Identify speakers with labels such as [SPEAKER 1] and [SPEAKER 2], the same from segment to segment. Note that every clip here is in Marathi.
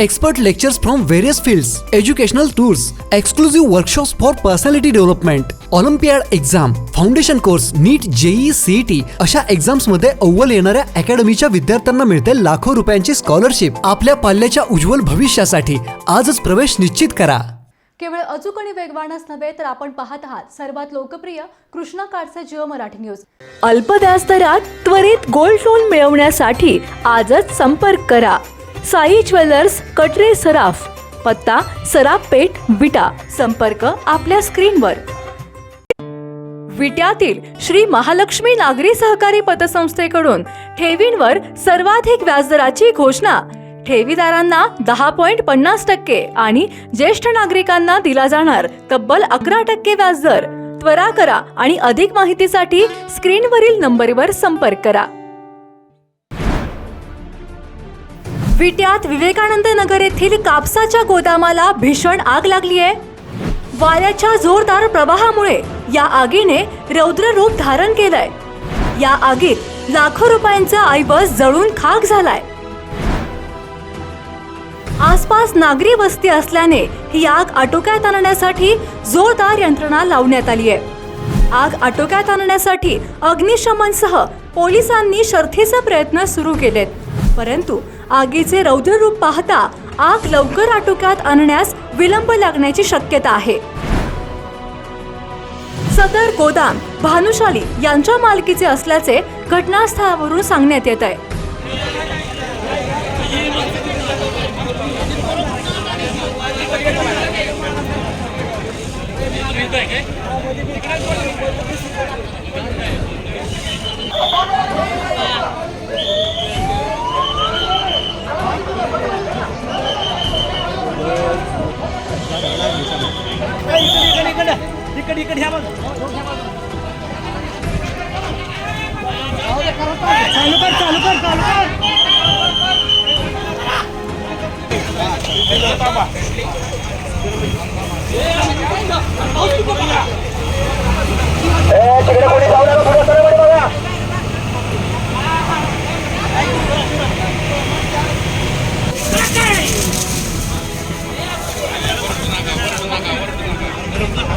[SPEAKER 1] Expert lectures from various fields educational tours exclusive workshops for personality development olympiad exam foundation course NEET JEE CET अशा एक्झाम्समध्ये अव्वल येणाऱ्या अकॅडमीच्या विद्यार्थ्यांना मिळते लाखो रुपयांची स्कॉलरशिप आपल्या पाल्याच्या उज्ज्वल भविष्यासाठी आजच प्रवेश निश्चित करा.
[SPEAKER 2] केवळ अचूक आणि वेगवानच नव्हे तर आपण पाहत आहात सर्वात लोकप्रिय कृष्णा काडचे जिओ मराठी न्यूज.
[SPEAKER 3] अल्प व्याजदरात त्वरित गोल्ड लोन मिळवण्यासाठी आजच संपर्क करा. साई ज्वेलर्स कटरे सराफ पत्ता सराफ पेठ विटा. संपर्क आपल्या स्क्रीनवर. विट्यातील श्री महालक्ष्मी नागरी सहकारी पतसंस्थेकडून ठेवींवर सर्वाधिक व्याजदराची घोषणा. ठेवीदारांना दहा पॉईंट पन्नास टक्के आणि ज्येष्ठ नागरिकांना दिला जाणार तब्बल अकरा टक्के व्याजदर. त्वरा करा आणि अधिक माहितीसाठी स्क्रीनवरील नंबरवर संपर्क करा. विट्यात विवेकानंद नगर येथील कापसाच्या गोदामाला भीषण आग लागली आहे. वाऱ्याच्या जोरदार प्रवाहामुळे या आगीने रौद्र रूप धारण केलंय. या आगीत लाखो रुपयांचा ऐवज जळून खाक झालाय. आसपास नागरी वस्ती असल्याने ही आग आटोक्यात आणण्यासाठी जोरदार यंत्रणा लावण्यात आली आहे. आग आटोक्यात आणण्यासाठी अग्निशमनसह पोलिसांनी शर्थीचे प्रयत्न सुरू केलेत. परंतु आगीचे रौद्र रूप पाहता आग लवकर आटोक्यात आणण्यास विलंब लागण्याची शक्यता आहे. सदर गोदाम भानुशाली यांच्या मालकीचे असल्याचे घटनास्थळावरून सांगण्यात येत आहे.
[SPEAKER 4] चालू कर चालू कर चालू कर आंबऱ्या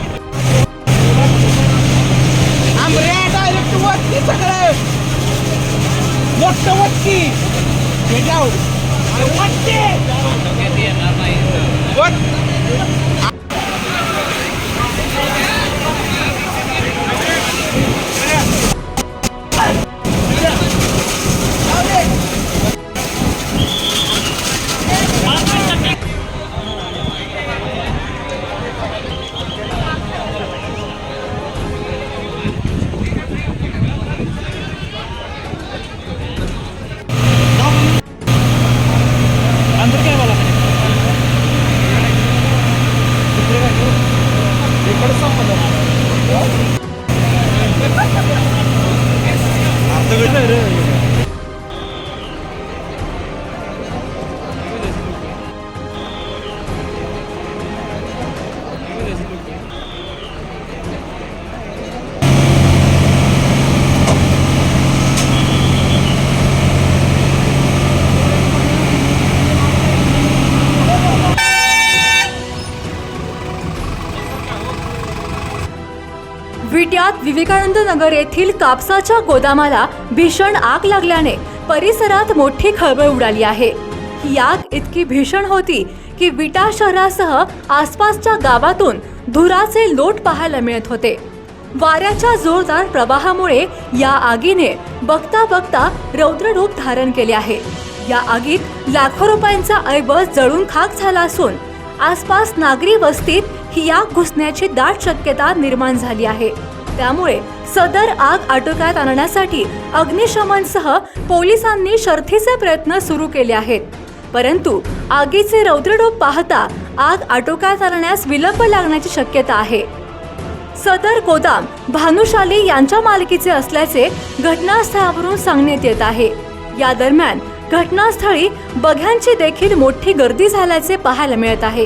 [SPEAKER 4] मोठं वरती हे जाऊ வில்லரு.
[SPEAKER 3] विट्यात विवेकानंद नगर येथील कापसाच्या गोदामाला भीषण आग लागल्याने परिसरात मोठी खळबळ उडाली आहे. ही आग इतकी भीषण होती की विटा शहरासह आसपासच्या गावातून धुराचे लोट पाहायला मिळत होते. वाऱ्याच्या जोरदार प्रवाहामुळे या आगीने बघता बघता रौद्ररूप धारण केले आहे. या आगीत लाखो रुपयांचा ऐवज जळून खाक झाला असून आसपास नागरी वस्तीत ही आग घुसण्याची दाट शक्यता निर्माण झाली आहे. त्यामुळे सदर आग आटोक्यात आणण्यासाठी अग्निशमनसह पोलिसांनी शर्थीचे प्रयत्न सुरू केले आहेत. परंतु आगीचे रौद्रडोप पाहता आग आटोक्यात आणण्यास विलंब लागण्याची शक्यता आहे. सदर गोदाम भानुशाली यांच्या मालकीचे असल्याचे घटनास्थळावरून सांगण्यात येत आहे. या दरम्यान घटनास्थळी बघ्यांची देखील मोठी गर्दी झाल्याचे पाहायला मिळत आहे.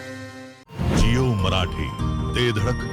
[SPEAKER 5] मराठी. ते धडक